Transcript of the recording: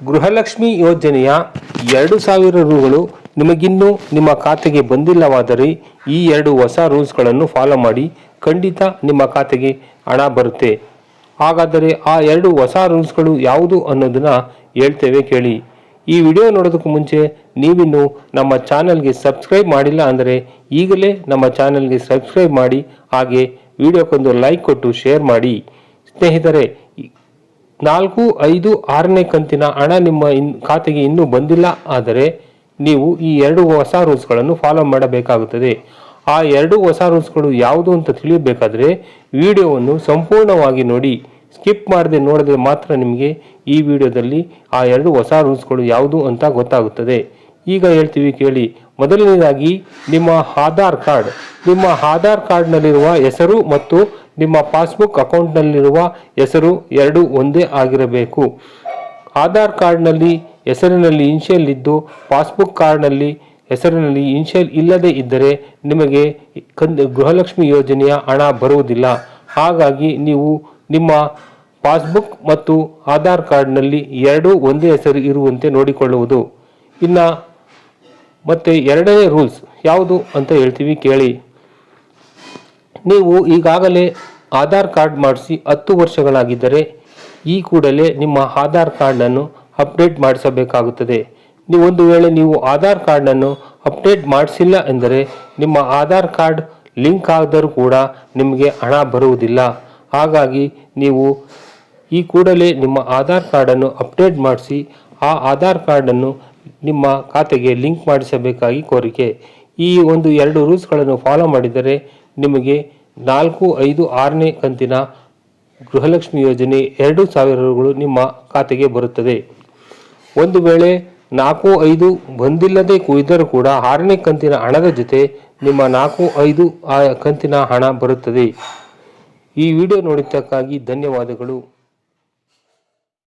ಗೃಹಲಕ್ಷ್ಮಿ ಯೋಜನೆಯ ಎರಡು ಸಾವಿರ ರೂಗಳು ನಿಮಗಿನ್ನೂ ನಿಮ್ಮ ಖಾತೆಗೆ ಬಂದಿಲ್ಲವಾದರೆ ಈ ಎರಡು ಹೊಸ ರೂಲ್ಸ್ಗಳನ್ನು ಫಾಲೋ ಮಾಡಿ ಖಂಡಿತ ನಿಮ್ಮ ಖಾತೆಗೆ ಹಣ ಬರುತ್ತೆ. ಹಾಗಾದರೆ ಆ ಎರಡು ಹೊಸ ರೂಲ್ಸ್ಗಳು ಯಾವುದು ಅನ್ನೋದನ್ನು ಹೇಳ್ತೇವೆ ಕೇಳಿ. ಈ ವಿಡಿಯೋ ನೋಡೋದಕ್ಕೂ ಮುಂಚೆ ನೀವಿನ್ನು ನಮ್ಮ ಚಾನಲ್ಗೆ ಸಬ್ಸ್ಕ್ರೈಬ್ ಮಾಡಿಲ್ಲ ಅಂದರೆ ಈಗಲೇ ನಮ್ಮ ಚಾನಲ್ಗೆ ಸಬ್ಸ್ಕ್ರೈಬ್ ಮಾಡಿ ಹಾಗೆ ವಿಡಿಯೋಕ್ಕೊಂದು ಲೈಕ್ ಕೊಟ್ಟು ಶೇರ್ ಮಾಡಿ. ಸ್ನೇಹಿತರೆ ನಾಲ್ಕು, ಐದು, ಆರನೇ ಕಂತಿನ ಹಣ ನಿಮ್ಮ ಇನ್, ಖಾತೆಗೆ ಇನ್ನೂ ಬಂದಿಲ್ಲ, ಆದರೆ ನೀವು ಈ ಎರಡು ಹೊಸ ರೂಲ್ಸ್ಗಳನ್ನು ಫಾಲೋ ಮಾಡಬೇಕಾಗುತ್ತದೆ. ಆ ಎರಡು ಹೊಸ ರೂಲ್ಸ್ಗಳು ಯಾವುದು ಅಂತ ತಿಳಿಯಬೇಕಾದರೆ ವಿಡಿಯೋವನ್ನು ಸಂಪೂರ್ಣವಾಗಿ ನೋಡಿ. ಸ್ಕಿಪ್ ಮಾಡದೆ ನೋಡಿದ್ರೆ ಮಾತ್ರ ನಿಮಗೆ ಈ ವಿಡಿಯೋದಲ್ಲಿ ಆ ಎರಡು ಹೊಸ ರೂಲ್ಸ್ಗಳು ಯಾವುದು ಅಂತ ಗೊತ್ತಾಗುತ್ತದೆ. ಈಗ ಹೇಳ್ತೀವಿ ಕೇಳಿ. ಮೊದಲನೇದಾಗಿ ನಿಮ್ಮ ಆಧಾರ್ ಕಾರ್ಡ್. ನಿಮ್ಮ ಆಧಾರ್ ಕಾರ್ಡ್ನಲ್ಲಿರುವ ಹೆಸರು ಮತ್ತು ನಿಮ್ಮ ಪಾಸ್ಬುಕ್ ಅಕೌಂಟ್ನಲ್ಲಿರುವ ಹೆಸರು ಎರಡು ಒಂದೇ ಆಗಿರಬೇಕು. ಆಧಾರ್ ಕಾರ್ಡ್ನಲ್ಲಿ ಹೆಸರಿನಲ್ಲಿ ಇನ್ಷಿಯಲ್ ಇದ್ದು ಪಾಸ್ಬುಕ್ ಕಾರ್ಡ್ನಲ್ಲಿ ಹೆಸರಿನಲ್ಲಿ ಇನ್ಷಿಯಲ್ ಇಲ್ಲದೇ ಇದ್ದರೆ ನಿಮಗೆ ಗೃಹಲಕ್ಷ್ಮಿ ಯೋಜನೆಯ ಹಣ ಬರುವುದಿಲ್ಲ. ಹಾಗಾಗಿ ನೀವು ನಿಮ್ಮ ಪಾಸ್ಬುಕ್ ಮತ್ತು ಆಧಾರ್ ಕಾರ್ಡ್ನಲ್ಲಿ ಎರಡೂ ಒಂದೇ ಹೆಸರು ಇರುವಂತೆ ನೋಡಿಕೊಳ್ಳುವುದು. ಇನ್ನು ಮತ್ತೆ ಎರಡನೇ ರೂಲ್ಸ್ ಯಾವುದು ಅಂತ ಹೇಳ್ತೀವಿ ಕೇಳಿ. ನೀವು ಈಗಾಗಲೇ ಆಧಾರ್ ಕಾರ್ಡ್ ಮಾಡಿಸಿ ಹತ್ತು ವರ್ಷಗಳಾಗಿದ್ದರೆ ಈ ಕೂಡಲೇ ನಿಮ್ಮ ಆಧಾರ್ ಕಾರ್ಡನ್ನು ಅಪ್ಡೇಟ್ ಮಾಡಿಸಬೇಕಾಗುತ್ತದೆ. ನೀವು ಒಂದು ವೇಳೆ ನೀವು ಆಧಾರ್ ಕಾರ್ಡನ್ನು ಅಪ್ಡೇಟ್ ಮಾಡಿಸಿಲ್ಲ ಎಂದರೆ ನಿಮ್ಮ ಆಧಾರ್ ಕಾರ್ಡ್ ಲಿಂಕ್ ಆದರೂ ಕೂಡ ನಿಮಗೆ ಹಣ ಬರುವುದಿಲ್ಲ. ಹಾಗಾಗಿ ನೀವು ಈ ಕೂಡಲೇ ನಿಮ್ಮ ಆಧಾರ್ ಕಾರ್ಡನ್ನು ಅಪ್ಡೇಟ್ ಮಾಡಿಸಿ ಆ ಆಧಾರ್ ಕಾರ್ಡನ್ನು ನಿಮ್ಮ ಖಾತೆಗೆ ಲಿಂಕ್ ಮಾಡಿಸಬೇಕಾಗಿ ಕೋರಿಕೆ. ಈ ಒಂದು ಎರಡು ರೂಲ್ಸ್ಗಳನ್ನು ಫಾಲೋ ಮಾಡಿದರೆ ನಿಮಗೆ ನಾಲ್ಕು ಐದು ಆರನೇ ಕಂತಿನ ಗೃಹಲಕ್ಷ್ಮಿ ಯೋಜನೆ ಎರಡು ಸಾವಿರ ರೂಗಳು ನಿಮ್ಮ ಖಾತೆಗೆ ಬರುತ್ತದೆ. ಒಂದು ವೇಳೆ ನಾಲ್ಕು ಐದು ಬಂದಿಲ್ಲದೆ ಕುಯ್ದರೂ ಕೂಡ ಆರನೇ ಕಂತಿನ ಹಣದ ಜೊತೆ ನಿಮ್ಮ ನಾಲ್ಕು ಐದು ಕಂತಿನ ಹಣ ಬರುತ್ತದೆ. ಈ ವಿಡಿಯೋ ನೋಡಿದ್ದಕ್ಕಾಗಿ ಧನ್ಯವಾದಗಳು.